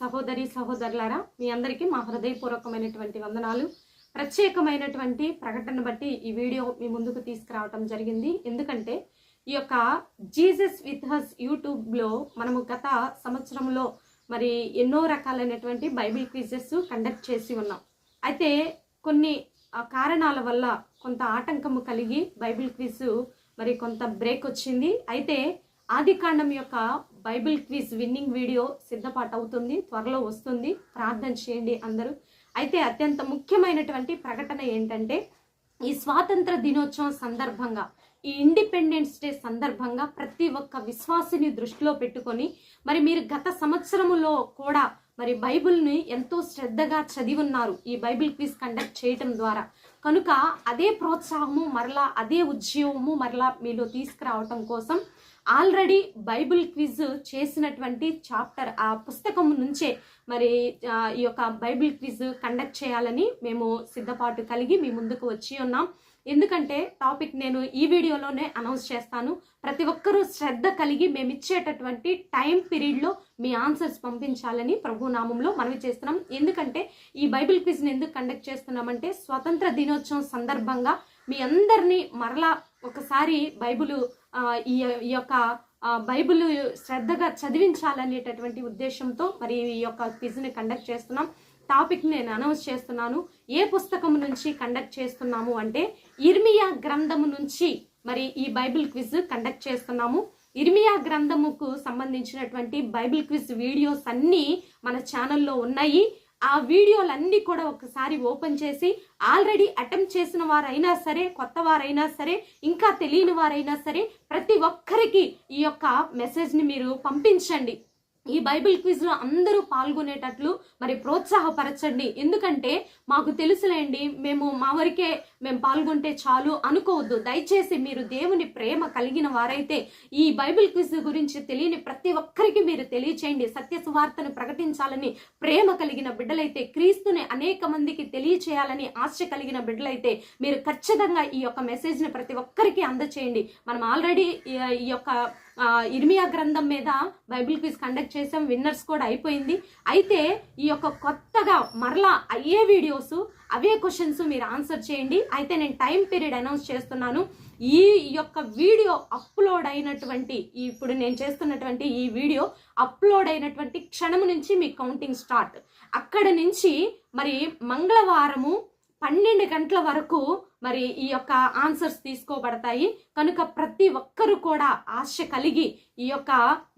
సహోదరి సహోదరులారా మీ అందరికీ మా హృదయపూర్వకమైనటువంటి వందనాలు. ప్రత్యేకమైనటువంటి ప్రకటన బట్టి ఈ వీడియో మీ ముందుకు తీసుకురావటం జరిగింది. ఎందుకంటే ఈ యొక్క జీసస్ విత్ హస్ యూట్యూబ్లో మనము గత సంవత్సరంలో మరి ఎన్నో రకాలైనటువంటి బైబిల్ క్విజెస్ కండక్ట్ చేసి ఉన్నాం. అయితే కొన్ని కారణాల వల్ల కొంత ఆటంకము కలిగి బైబిల్ క్విజ్ మరి కొంత బ్రేక్ వచ్చింది. అయితే ఆదికాండం యొక్క బైబిల్ క్విజ్ విన్నింగ్ వీడియో సిద్ధపాటు అవుతుంది. త్వరలో వస్తుంది. ప్రార్థన చేయండి అందరూ. అయితే అత్యంత ముఖ్యమైనటువంటి ప్రకటన ఏంటంటే ఈ స్వాతంత్ర దినోత్సవం సందర్భంగా ఈ ఇండిపెండెన్స్ డే సందర్భంగా ప్రతి ఒక్క విశ్వాసిని దృష్టిలో పెట్టుకొని మరి మీరు గత సంవత్సరములో కూడా మరి బైబిల్ని ఎంతో శ్రద్ధగా చదివి ఉన్నారు. ఈ బైబిల్ క్విజ్ కండక్ట్ చేయటం ద్వారా. కనుక అదే ప్రోత్సాహము మరలా అదే ఉద్యమము మరలా మీలో తీసుకురావటం కోసం ఆల్రెడీ బైబిల్ క్విజ్ చేసినటువంటి చాప్టర్ ఆ పుస్తకం నుంచే మరి ఈ యొక్క బైబిల్ క్విజ్ కండక్ట్ చేయాలని మేము సిద్ధపాటు కలిగి మీ ముందుకు వచ్చి ఉన్నాం. ఎందుకంటే టాపిక్ నేను ఈ వీడియోలోనే అనౌన్స్ చేస్తాను. ప్రతి ఒక్కరూ శ్రద్ధ కలిగి మేము ఇచ్చేటటువంటి టైం పీరియడ్లో మీ ఆన్సర్స్ పంపించాలని ప్రభునామంలో మనవి చేస్తున్నాం. ఎందుకంటే ఈ బైబిల్ క్విజ్ని ఎందుకు కండక్ట్ చేస్తున్నామంటే స్వతంత్ర దినోత్సవం సందర్భంగా మీ అందరినీ మరలా ఒకసారి బైబిల్ ఈ ఈ యొక్క బైబిల్ శ్రద్ధగా చదివించాలనేటటువంటి ఉద్దేశంతో మరి ఈ యొక్క క్విజ్ని కండక్ట్ చేస్తున్నాం. టాపిక్ నేను అనౌన్స్ చేస్తున్నాను. ఏ పుస్తకం నుంచి కండక్ట్ చేస్తున్నాము అంటే ఇర్మియా గ్రంథము నుంచి మరి ఈ బైబిల్ క్విజ్ కండక్ట్ చేస్తున్నాము. ఇర్మియా గ్రంథముకు సంబంధించినటువంటి బైబిల్ క్విజ్ వీడియోస్ అన్నీ మన ఛానల్లో ఉన్నాయి. ఆ వీడియోలన్నీ కూడా ఒకసారి ఓపెన్ చేసి ఆల్రెడీ అటెంప్ట్ చేసిన వారైనా సరే కొత్త వారైనా సరే ఇంకా తెలియని వారైనా సరే ప్రతి ఒక్కరికి ఈ యొక్క మెసేజ్ని మీరు పంపించండి. ఈ బైబిల్ క్విజ్లో అందరూ పాల్గొనేటట్లు మరి ప్రోత్సాహపరచండి. ఎందుకంటే మాకు తెలుసులేండి మేము మా వరకే మేము పాల్గొంటే చాలు అనుకోవద్దు. దయచేసి మీరు దేవుని ప్రేమ కలిగిన వారైతే ఈ బైబిల్ క్విజ్ గురించి తెలియని ప్రతి ఒక్కరికి మీరు తెలియచేయండి. సత్య సువార్తను ప్రకటించాలని ప్రేమ కలిగిన బిడ్డలైతే క్రీస్తుని అనేక మందికి తెలియచేయాలని ఆశ కలిగిన బిడ్డలైతే మీరు ఖచ్చితంగా ఈ యొక్క మెసేజ్ని ప్రతి ఒక్కరికి అందచేయండి. మనం ఆల్రెడీ ఈ యొక్క ఇర్మియా గ్రంథం మీద బైబిల్ క్విజ్ కండక్ట్ చేసాం విన్నర్స్ కూడా అయిపోయింది. అయితే ఈ యొక్క కొత్తగా మరలా అయ్యే వీడియోస్ అవే క్వశ్చన్స్ మీరు ఆన్సర్ చేయండి. అయితే నేను టైం పీరియడ్ అనౌన్స్ చేస్తున్నాను. ఈ యొక్క వీడియో అప్లోడ్ అయినటువంటి ఇప్పుడు నేను చేస్తున్నటువంటి ఈ వీడియో అప్లోడ్ అయినటువంటి క్షణం నుంచి మీ కౌంటింగ్ స్టార్ట్ అక్కడ నుంచి మరి మంగళవారము పన్నెండు గంటల వరకు మరి ఈ యొక్క ఆన్సర్స్ తీసుకోబడతాయి. కనుక ప్రతి ఒక్కరు కూడా ఆశ కలిగి ఈ యొక్క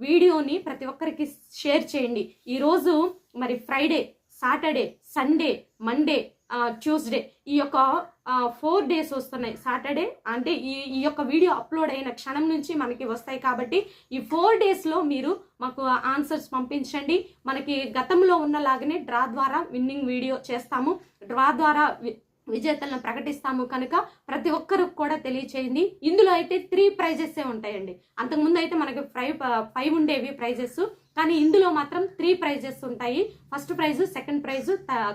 వీడియోని ప్రతి ఒక్కరికి షేర్ చేయండి. ఈరోజు మరి Friday Saturday Sunday Monday Tuesday ఈ యొక్క ఫోర్ డేస్ వస్తున్నాయి. సాటర్డే అంటే ఈ ఈ యొక్క వీడియో అప్లోడ్ అయిన క్షణం నుంచి మనకి వస్తాయి కాబట్టి ఈ ఫోర్ డేస్లో మీరు మాకు ఆన్సర్స్ పంపించండి. మనకి గతంలో ఉన్నలాగానే డ్రా ద్వారా విన్నింగ్ వీడియో చేస్తాము. డ్రా ద్వారా వి- విజేతలను ప్రకటిస్తాము కనుక ప్రతి ఒక్కరికి కూడా తెలియచేయండి. ఇందులో అయితే త్రీ ప్రైజెస్ ఉంటాయండి. అంతకుముందు అయితే మనకి ఫైవ్ ఫైవ్ ఉండేవి ప్రైజెస్ కానీ ఇందులో మాత్రం త్రీ ప్రైజెస్ ఉంటాయి. First prize second prize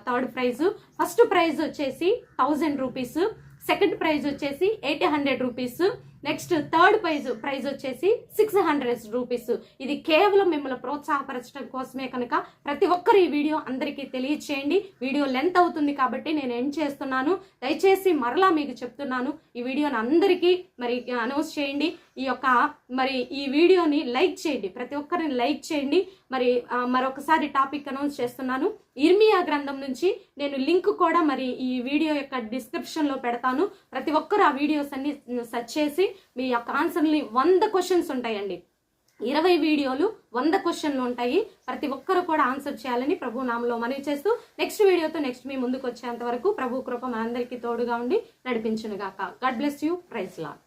third prize first prize వచ్చేసి థౌజండ్ రూపీస్ సెకండ్ ప్రైజ్ వచ్చేసి eight hundred rupees next third prize prize వచ్చేసి సిక్స్ హండ్రెడ్ రూపీస్ ఇది కేవలం మిమ్మల్ని ప్రోత్సాహపరచడం కోసమే కనుక ప్రతి ఒక్కరు ఈ వీడియో అందరికీ తెలియచేయండి. వీడియో లెంత్ అవుతుంది కాబట్టి నేను ఎండ్ చేస్తున్నాను. దయచేసి మరలా మీకు చెప్తున్నాను. ఈ వీడియోని అందరికీ మరి అనౌన్స్ చేయండి. ఈ యొక్క మరి ఈ వీడియోని లైక్ చేయండి. ప్రతి ఒక్కరిని లైక్ చేయండి. మరి మరొకసారి టాపిక్ అనౌన్స్ చేస్తున్నాను. ఇర్మియా గ్రంథం నుంచి నేను లింక్ కూడా మరి ఈ వీడియో యొక్క డిస్క్రిప్షన్లో పెడతాను. ప్రతి ఒక్కరు ఆ వీడియోస్ అన్ని సెర్చ్ చేసి మీ యొక్క ఆన్సర్ని వంద క్వశ్చన్స్ ఉంటాయండి. ఇరవై వీడియోలు వంద క్వశ్చన్లు ఉంటాయి. ప్రతి ఒక్కరు కూడా ఆన్సర్ చేయాలని ప్రభు నామలో మనవి చేస్తూ నెక్స్ట్ వీడియోతో నెక్స్ట్ మీ ముందుకు వచ్చేంత వరకు ప్రభు కృప మనందరికీ తోడుగా ఉండి నడిపించునుగాక. God bless you. Praise Lord.